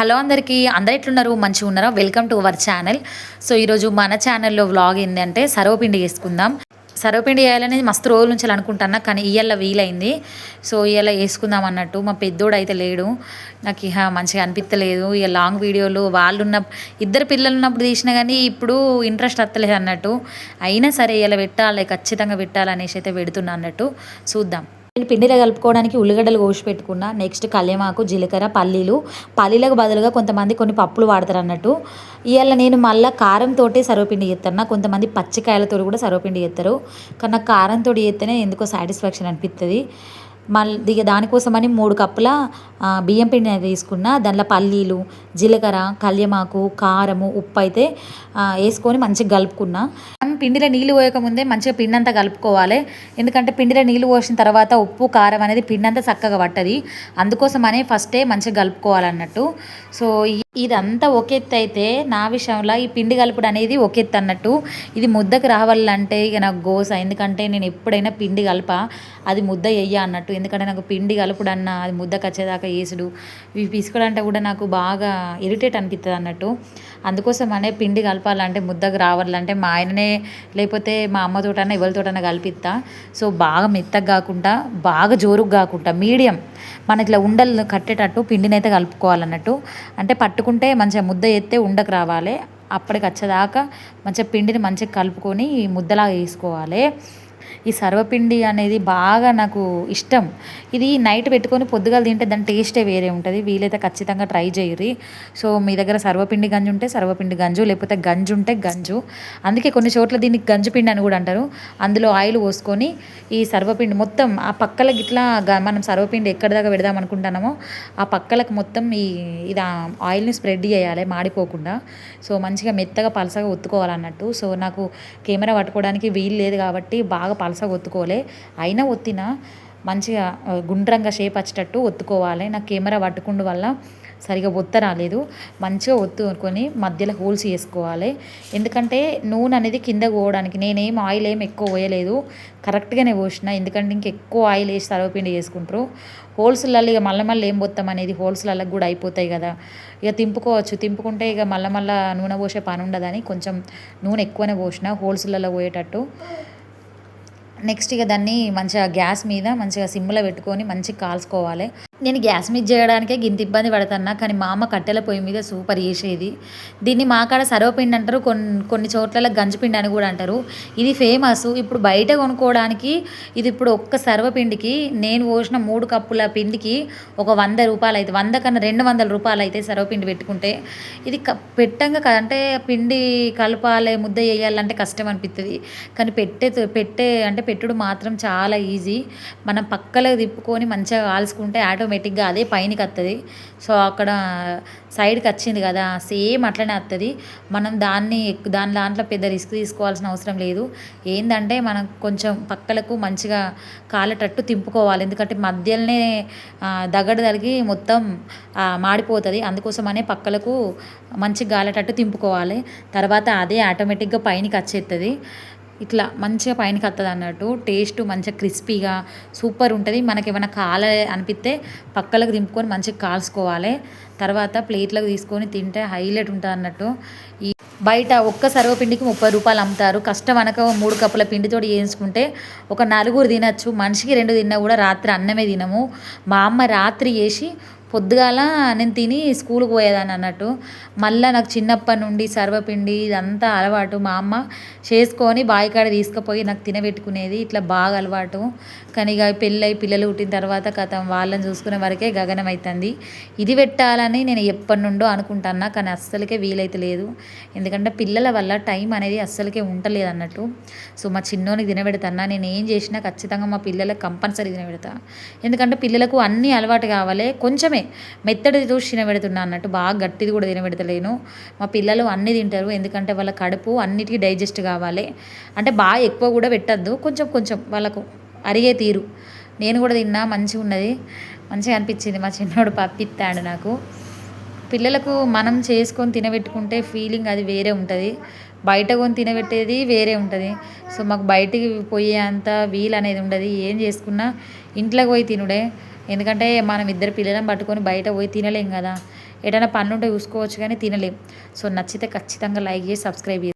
Hello అందరికీ అందరు ఎట్లున్నారు? మంచిగా ఉన్నారా? Welcome to our channel so ఈరోజు మన ఛానల్లో వ్లాగ్ ఏంటంటే సర్వపిండి వేసుకుందాం సర్వపిండి వేయాలనేది మస్తు రోజుల నుంచి అనుకుంటున్నా కానీ ఇయ్యాల వీలైంది. సో ఇవాళ వేసుకుందాం అన్నట్టు. మా పెద్దోడు అయితే లేడు. నాకు ఇహ మంచిగా అనిపించలేదు ఇక లాంగ్ వీడియోలు వాళ్ళు ఉన్న ఇద్దరు పిల్లలు ఉన్నప్పుడు తీసినా కానీ ఇప్పుడు ఇంట్రెస్ట్ వస్తలేదు అన్నట్టు. అయినా సరే ఇలా పెట్టాలి ఖచ్చితంగా పెట్టాలనేసి అయితే పెడుతున్నా అన్నట్టు. చూద్దాం. నేను పిండిలో కలుపుకోవడానికి ఉల్లిగడ్డలు కోసి పెట్టుకున్నా. నెక్స్ట్ కళ్యమాకు జీలకర్ర పల్లీలు. పల్లీలకు బదులుగా కొంతమంది కొన్ని పప్పులు వాడతారు అన్నట్టు. ఇవాళ నేను మళ్ళీ కారంతో సర్వపిండి చేస్తాను. కొంతమంది పచ్చికాయలతో కూడా సర్వపిండి చేస్తారు. కానీ నాకు కారంతో చేస్తేనే ఎందుకో సాటిస్ఫాక్షన్ అనిపిస్తుంది. మళ్ళీ ఇక దానికోసమని మూడు కప్పుల బియ్యం పిండి అనేది తీసుకున్న దాంట్లో పల్లీలు జీలకర్ర కల్యమాకు కారము ఉప్పు అయితే వేసుకొని మంచిగా కలుపుకున్నా. పిండిలో నీళ్ళు పోయక ముందే మంచిగా పిండి అంతా కలుపుకోవాలి. ఎందుకంటే పిండిలో నీళ్ళు పోసిన తర్వాత ఉప్పు కారం అనేది పిండి అంతా చక్కగా పట్టది. అందుకోసమనే ఫస్టే మంచిగా కలుపుకోవాలన్నట్టు. సో ఇదంతా ఒక ఎత్తు అయితే నా విషయంలో ఈ పిండి కలుపుడు అనేది ఒక ఎత్తు అన్నట్టు ఇది ముద్దకు రావాలంటే ఇక నాకు గోస. ఎందుకంటే నేను ఎప్పుడైనా పిండి కలప అది ముద్ద వెయ్య అన్నట్టు. ఎందుకంటే నాకు పిండి కలుపుడు అన్న అది ముద్దకు వచ్చేదాకా వేసుడు ఇవి పిసుకుడు కూడా నాకు బాగా ఇరిటేట్ అనిపిస్తుంది అన్నట్టు. అందుకోసం అనే పిండి కలపాలంటే ముద్దకు రావాలంటే మా ఆయననే లేకపోతే మా అమ్మతోటన్నా ఎవరితోటన్నా కలిపిస్తా సో బాగా మెత్తగా కాకుండా బాగా జోరుగా కాకుండా మీడియం. మనకి ఇట్లా ఉండలు కట్టేటట్టు పిండిని అయితే కలుపుకోవాలన్నట్టు. అంటే పట్టుకుంటే మంచిగా ముద్ద ఎత్తే ఉండకు రావాలి. అప్పటికి వచ్చేదాకా మంచిగా పిండిని మంచిగా కలుపుకొని ముద్దలాగా వేసుకోవాలి. ఈ సర్వపిండి అనేది బాగా నాకు ఇష్టం. ఇది నైట్ పెట్టుకొని పొద్దుగాల తింటే దాని టేస్టే వేరే ఉంటుంది. వీలైతే ఖచ్చితంగా ట్రై చేయరు సో మీ దగ్గర సర్వపిండి గంజు ఉంటే సర్వపిండి గంజు లేకపోతే గంజు ఉంటే గంజు. అందుకే కొన్ని చోట్ల దీనికి గంజు పిండి అని కూడా అంటారు. అందులో ఆయిల్ పోసుకొని ఈ సర్వపిండి మొత్తం ఆ పక్కలకి ఇట్లా మనం సర్వపిండి ఎక్కడి దాకా పెడదాం అనుకుంటున్నామో ఆ పక్కలకు మొత్తం ఈ ఇది ఆయిల్ని స్ప్రెడ్ చేయాలి మాడిపోకుండా. సో మంచిగా మెత్తగా పలసగా ఒత్తుకోవాలన్నట్టు. సో నాకు కెమెరా పట్టుకోవడానికి వీలు లేదు కాబట్టి బాగా పలసగా ఒత్తుకోలే. అయినా ఒత్తిన మంచిగా గుండ్రంగా షేప్ వచ్చేటట్టు ఒత్తుకోవాలి. నాకు కెమెరా పట్టుకుండు వల్ల సరిగా ఒత్త రాలేదు. మంచిగా ఒత్తుకొని మధ్యలో హోల్స్ వేసుకోవాలి ఎందుకంటే నూనె అనేది కింద పోవడానికి నేనేం ఆయిల్ ఏం ఎక్కువ పోయలేదు. కరెక్ట్గానే పోసిన. ఎందుకంటే ఇంక ఎక్కువ ఆయిల్ వేసి సర్వపిండి చేసుకుంటారు. హోల్స్లలో ఇక మళ్ళీ మళ్ళీ ఏం పోతాం అనేది హోల్స్లలో కూడా అయిపోతాయి కదా. ఇక తింపుకోవచ్చు. తింపుకుంటే ఇక మళ్ళీ మళ్ళీ నూనె పోసే పని ఉండదని కొంచెం నూనె ఎక్కువనే పోసిన హోల్స్లలో పోయేటట్టు. నెక్స్ట్ ఇక దాన్ని మంచిగా గ్యాస్ మీద మంచిగా సిమ్లో పెట్టుకొని మంచిగా కాల్చుకోవాలి. నేను గ్యాస్ మీద చేయడానికే గింత ఇబ్బంది పడుతున్నా కానీ మా అమ్మ కట్టెల పొయ్యి మీద సూపర్ చేసేది. దీన్ని మా కాడ సర్వపిండి అంటారు కొన్ని కొన్ని చోట్ల గంజిపిండి అని కూడా అంటారు. ఇది ఫేమస్. ఇప్పుడు బయట కొనుక్కోవడానికి ఇది ఇప్పుడు ఒక్క సర్వపిండికి నేను పోసిన మూడు కప్పుల పిండికి ఒక వంద రూపాయలు అయితే వంద కన్నా రెండు వందల రూపాయలు అయితే సర్వపిండి పెట్టుకుంటే ఇది క పెట్టంగా అంటే పిండి కలపాలి ముద్ద వేయాలంటే కష్టం అనిపిస్తుంది కానీ పెట్టే పెట్టే అంటే పెట్టుడు మాత్రం చాలా ఈజీ. మనం పక్కలకు తిప్పుకొని మంచిగా కాల్చుకుంటే ఆటోమేటిక్గా అదే పైనకి వస్తుంది సో అక్కడ సైడ్కి వచ్చింది కదా సేమ్ అట్లనే వస్తుంది మనం దాన్ని ఎక్కు- దాని దాంట్లో పెద్ద రిస్క్ తీసుకోవాల్సిన అవసరం లేదు. ఏంటంటే మనం కొంచెం పక్కలకు మంచిగా కాలేటట్టు తింపుకోవాలి. ఎందుకంటే మధ్యలోనే ఆ, దగడు తగిలి మొత్తం మాడిపోతుంది మాడిపోతుంది. అందుకోసమనే పక్కలకు మంచిగా గాలేటట్టు తింపుకోవాలి. తర్వాత అదే ఆటోమేటిక్గా పైనకి వచ్చేస్తుంది ఇట్లా మంచిగా పైనకి వస్తుంది అన్నట్టు. టేస్ట్ మంచిగా క్రిస్పీగా సూపర్ ఉంటుంది. మనకి ఏమైనా కాల అనిపిస్తే పక్కలకు దింపుకొని మంచిగా కాల్చుకోవాలి. తర్వాత ప్లేట్లకు తీసుకొని తింటే హైలైట్ ఉంటుంది అన్నట్టు. ఈ బయట ఒక్క సర్వపిండికి ముప్పై రూపాయలు అమ్ముతారు. కష్టం అనక మూడు కప్పుల పిండితోటి వేయించుకుంటే ఒక నలుగురు తినచ్చు. మనిషికి రెండు తిన్నా కూడా రాత్రి అన్నమే తినము. మా అమ్మ రాత్రి వేసి పొద్దుగాల నేను తిని స్కూల్కి పోయేదాన్ని అన్నట్టు. మళ్ళీ నాకు చిన్నప్పటి నుండి సర్వపిండి ఇదంతా అలవాటు మా అమ్మ చేసుకొని బాయికాడ తీసుకుపోయి నాకు తినబెట్టుకునేది. ఇట్లా బాగా అలవాటు. కానీ ఇక పెళ్ళై పిల్లలు పుట్టిన తర్వాత కథ వాళ్ళని చూసుకునే వరకే గగనం అవుతుంది ఇది పెట్టాలని నేను ఎప్పటి నుండో అనుకుంటున్నా కానీ అస్సలకే వీలైతే లేదు. ఎందుకంటే పిల్లల వల్ల టైం అనేది అస్సలకే ఉండలేదు అన్నట్టు. సో మా చిన్నోనికి తినబెడతాను? నేను ఏం చేసినా ఖచ్చితంగా మా పిల్లలకు కంపల్సరీ తినబెడతా. ఎందుకంటే పిల్లలకు అన్నీ అలవాటు కావాలి. కొంచెమే. మెత్తడి చూసి తినబెడుతున్నా అన్నట్టు బాగా గట్టిది కూడా తినబెడతలేను. మా పిల్లలు అన్నీ తింటారు. ఎందుకంటే వాళ్ళ కడుపు అన్నిటికీ డైజెస్ట్ కావాలి. అంటే బాగా ఎక్కువ కూడా పెట్టద్దు. కొంచెం కొంచెం వాళ్ళకు అరిగే తీరు. నేను కూడా తిన్నా మంచిగా ఉన్నది. మంచిగా అనిపించింది మా చిన్నోడు పప్పిస్తాడు నాకు. పిల్లలకు మనం చేసుకొని తినబెట్టుకుంటే ఫీలింగ్ అది వేరే ఉంటుంది. బయట కొని తినబెట్టేది వేరే ఉంటుంది. సో మాకు బయటికి పోయే అంత వీలు అనేది ఉండదు. ఏం చేసుకున్నా ఇంట్లోకి పోయి తినుడే. ఎందుకంటే మనం ఇద్దరు పిల్లలను పట్టుకొని బయట పోయి తినలేం కదా. ఏదైనా పనులు ఉంటే చూసుకోవచ్చు కానీ తినలేం. సో నచ్చితే ఖచ్చితంగా లైక్ చేసి సబ్స్క్రైబ్ చేసి